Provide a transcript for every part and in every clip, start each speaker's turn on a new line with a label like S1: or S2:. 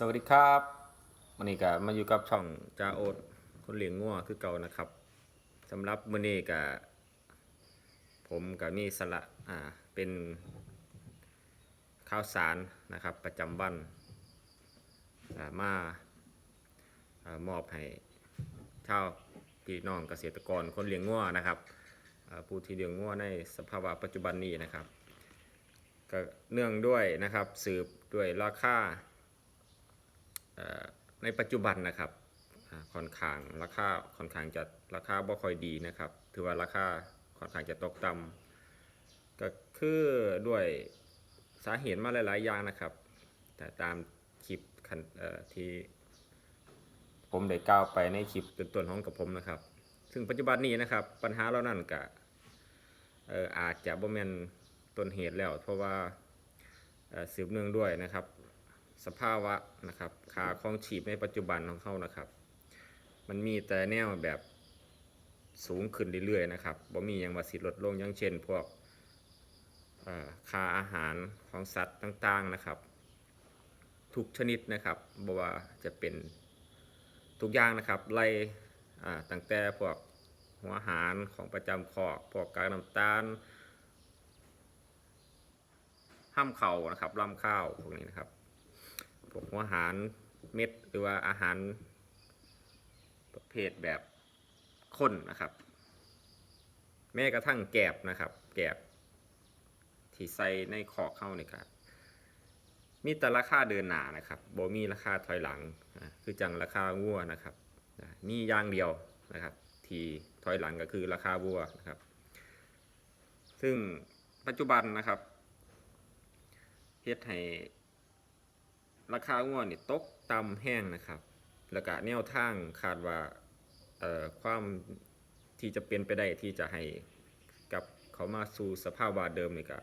S1: สวัสดีครับวันนี้ก็มาอยู่กับช่องจาโอดคนเลี้ยงงัวคือเก่านะครับสำหรับมื้อนี้ก็ผมก็มีสละอ่าเป็นข้าวสารนะครับประจำวันมาอามอบให้ชาวพี่น้องเกษตรกรคนเลี้ยงงัวนะครับผู้ที่เลี้ยงงัวในสภาวะปัจจุบันนี้นะครับก็เนื่องด้วยนะครับสืบด้วยราคา ในปัจจุบันนะครับค่อนข้างราคาค่อนข้างจะราคาบ่ค่อยดีนะครับ ถือว่าราคาค่อนข้างจะตกต่ำก็คือด้วยสาเหตุมาหลาย ๆ อย่างนะครับ แต่ตามคลิปที่ผมได้กล่าวไปในคลิปต้นๆของกับผมนะครับ ซึ่งปัจจุบันนี้นะครับ ปัญหาเหล่านั้นก็เอ่อาจจะบ่แมนต้นเหตุแล้ว เพราะว่าสืบเนื่องด้วยนะครับ สภาวะนะครับค่าของชีพในปัจจุบันของเขานะครับ มันมีแต่แนวแบบสูงขึ้นเรื่อยๆนะครับบ่มีหยังว่าสิลดลงอย่างเช่น พวกค่าอาหารของสัตว์ต่างๆนะครับ ทุกชนิดนะครับบ่ว่าจะเป็นทุกอย่างนะครับไล่ตั้งแต่พวกหัวอาหารของประจำคอกพวกกากน้ำตาลห้ามเข่านะครับล่ำข้าวพวกนี้นะครับ หัวอาหารเม็ดหรือว่าอาหารประเภทแบบข้นนะครับ แม้กระทั่งแกบนะครับ แกบที่ใส่ในคอกเข้านี่ครับมีแต่ราคาเดินหนานะครับบ่มีราคาถอยหลัง คือจังราคางัวนะครับ มีอย่างเดียวนะครับ ที่ถอยหลังก็คือราคาวัวนะครับ ซึ่งปัจจุบันนะครับเฮ็ดให้ ราคาวัวนี่ตกต่ำแห้งนะครับแล้วก็แนวทางคาดว่าความที่จะเป็นไปได้ที่จะให้กับเขามาสู่สภาพวะเดิมนี่ก็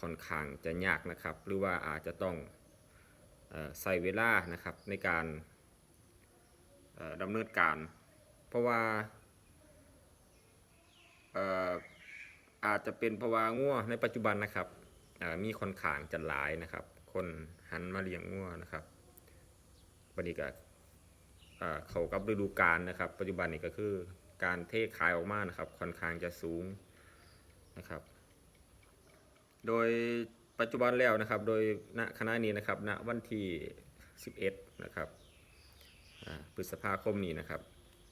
S1: ค่อนข้างจะยากนะครับ หรือว่าอาจจะต้องอใส่เวลานะครับในการดำเนินการ เพราะว่าอาจจะเป็นเพราะว่างัวในปัจจุบันนะครับมีค่อนข้างจะหลายนะครับ คนหันมาเลี้ยงงัวนะครับวันนี้ก็อ่าเขากับฤดูกาลนะครับ ปัจจุบันนี้ก็คือการเทขายออกมานะครับ ค่อนข้างจะสูงนะครับ โดยปัจจุบันแล้วนะครับ โดยณคณะนี้นะครับ ณวันที่ 11 นะครับพฤษภาคมนี้นะครับ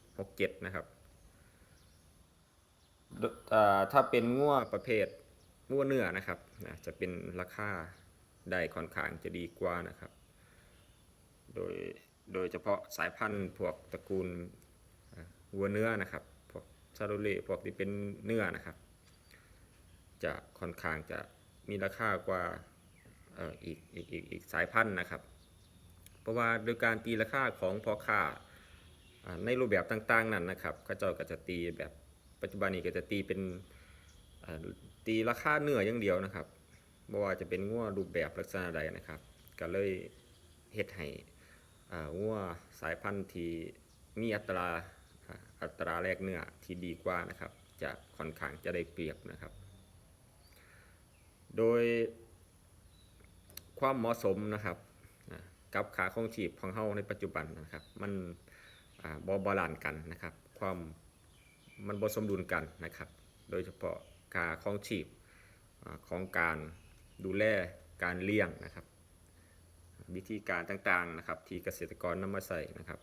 S1: 67 นะครับถ้าเป็นงัวประเภทงัวเนื้อนะครับ จะเป็นราคา ได้ค่อนข้างจะดีกว่านะครับ โดยโดยเฉพาะสายพันธุ์พวกตระกูลวัวเนื้อนะครับพวกชาโรเล่พวกที่เป็นเนื้อนะครับ จะค่อนข้างจะมีราคากว่าเอ่ออีกอีกอีกอีกสายพันธุ์นะครับ เพราะว่าโดยการตีราคาของพ่อค้าอ่าในรูปแบบต่างๆนั้นนะครับเขาเจ้าก็จะตีแบบปัจจุบันนี้ก็จะตีเป็นตีราคาเนื้ออย่างเดียวนะครับ บ่ว่าจะเป็นงัวรูปแบบลักษณะใดนะครับ ก็เลยเฮ็ดให้งัวสายพันธุ์ที่มีอัตราอัตราแลกเนื้อที่ดีกว่านะครับ จะค่อนข้างจะได้เปรียบนะครับ โดยความเหมาะสมนะครับกับขาคงชีพของเฮาในปัจจุบันนะครับ มันบอบาลานกันนะครับ ความมันบสมดุลกันนะครับ โดยเฉพาะขาคงชีพของการ ดูแลการเลี้ยงนะครับ วิธีการต่างๆนะครับ ที่เกษตรกรนำมาใส่นะครับ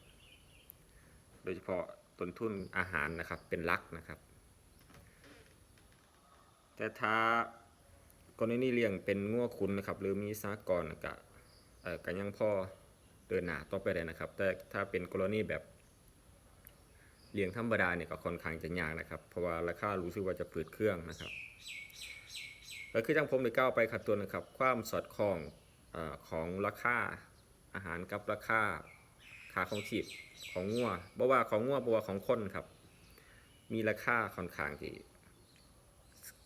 S1: โดยเฉพาะต้นทุนอาหารนะครับเป็นหลักนะครับ แต่ถ้ากรณีเลี้ยงเป็นงัวขุนนะครับ หรือมีสากรณ์ก็เอ่อก็ยังพอเดินหนาต่อไปได้นะครับ แต่ถ้าเป็นกรณีแบบเลี้ยงธรรมดาเนี่ยก็ค่อนข้างจะยากนะครับ เพราะว่าราคารู้สึกว่าจะฝืดเครื่องนะครับ ก็คือจังผมได้ก้าวไปขัดตัวนะครับ ความสอดคล้องอของราคาอาหารกับราคาค่าของชีพของงัวบ่ว่าของงัวบ่ว่าของคนครับ มีราคาค่อนข้างที่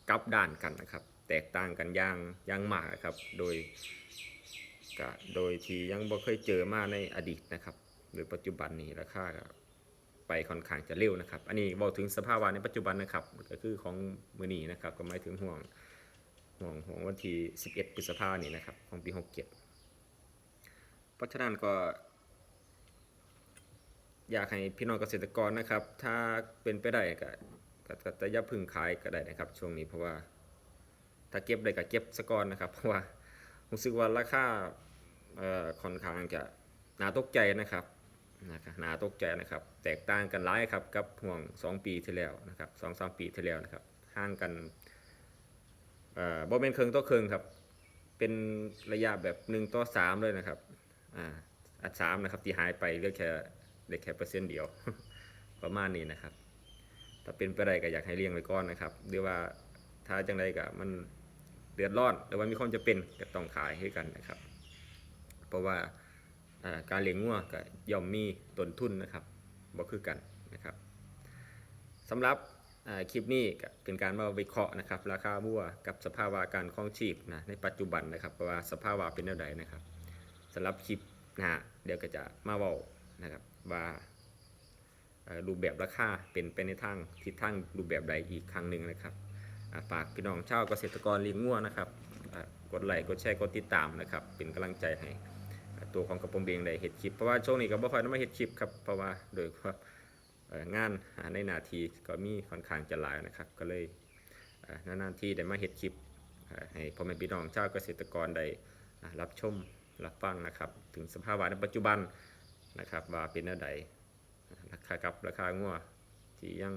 S1: กลับด้านกันนะครับ แตกต่างกันอย่างอย่างมากครับ โดยก็โดยที่ยังบ่เคยเจอมาในอดีตนะครับ หรือปัจจุบันนี้ราคาไปค่อนข้างจะเร็วนะครับ อันนี้บอกถึงสภาวะในปัจจุบันนะครับ ก็คือของมือนีนะครับ ก็หมายถึงห่วง ห่วงห่วงวันที่ 11พฤษภาคมนี้นะครับของปี 67 เพราะฉะนั้นก็ อยากให้พี่น้องเกษตรกรนะครับ ถ้าเป็นไปได้ก็ก็จะอย่าพึ่งขายก็ได้นะครับ ช่วงนี้เพราะว่า ถ้าเก็บได้ก็เก็บสะก่อนนะครับ เพราะว่ารู้สึกว่าราคาเอ่อค่อนข้างจะน่าตกใจนะครับนะครับน่าตกใจนะครับ แตกต่างกันหลายครับกับห่วง 2 ปีที่แล้วนะครับสองสามปีที่แล้วนะครับห่างกัน อ่อบ่เป็นเครื่องต่อเครื่องครับ เป็นระยะแบบ1ต่อ3เลยนะครับอ่าอันสามนะครับที่หายไปเหลือแค่เหลือแค่เปอร์เซ็นต์เดียว ประมาณนี้นะครับ ถ้าเป็นไปได้ก็อยากให้เลี้ยงไว้ก่อนนะครับหรือว่าถ้าจังไดก็มันเดือดร้อนหรือว่ามีความจะเป็นก็ต้องขายให้กันนะครับ เพราะว่าการเลี้ยงงัวก็ย่อมมีต้นทุนนะครับบ่คือกันนะครับสำหรับ คลิปนี้เป็นการมาวิเคราะห์นะครับราคาวัวกับสภาวะการครองชีพนะในปัจจุบันนะครับเพราะว่าสภาวะเป็นแนวใดนะครับสำหรับคลิปนะฮะเดี๋ยวก็จะมาเว้านะครับว่ารูปแบบราคาเป็นไปในทางทิศทางรูปแบบใดอีกครั้งหนึ่งนะครับฝากพี่น้องชาวเกษตรกรเลี้ยงงัวนะครับกดไลค์กดแชร์กดติดตามนะครับเป็นกำลังใจให้ตัวของกระผมเองได้เห็ดคลิปเพราะว่าช่วงนี้ก็บ่ค่อยได้มาเห็ดคลิปครับเพราะว่าโดยว่าเอ่อ งานในนาทีก็มีค่อนข้างจะหลายนะครับ ก็เลยนานๆทีได้มาเห็ดคลิปให้พ่อแม่พี่น้องชาวเกษตรกรได้รับชมรับฟังนะครับ ถึงสภาวะในปัจจุบันนะครับว่าเป็นแนวใดราคากับราคางัวที่ยัง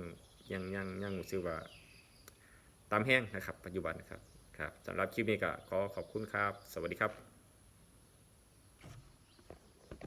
S1: ยังยังยังรู้สึกว่าตามแห้งนะครับ ปัจจุบันนะครับครับสำหรับคลิปนี้ก็ขอขอบคุณครับ สวัสดีครับ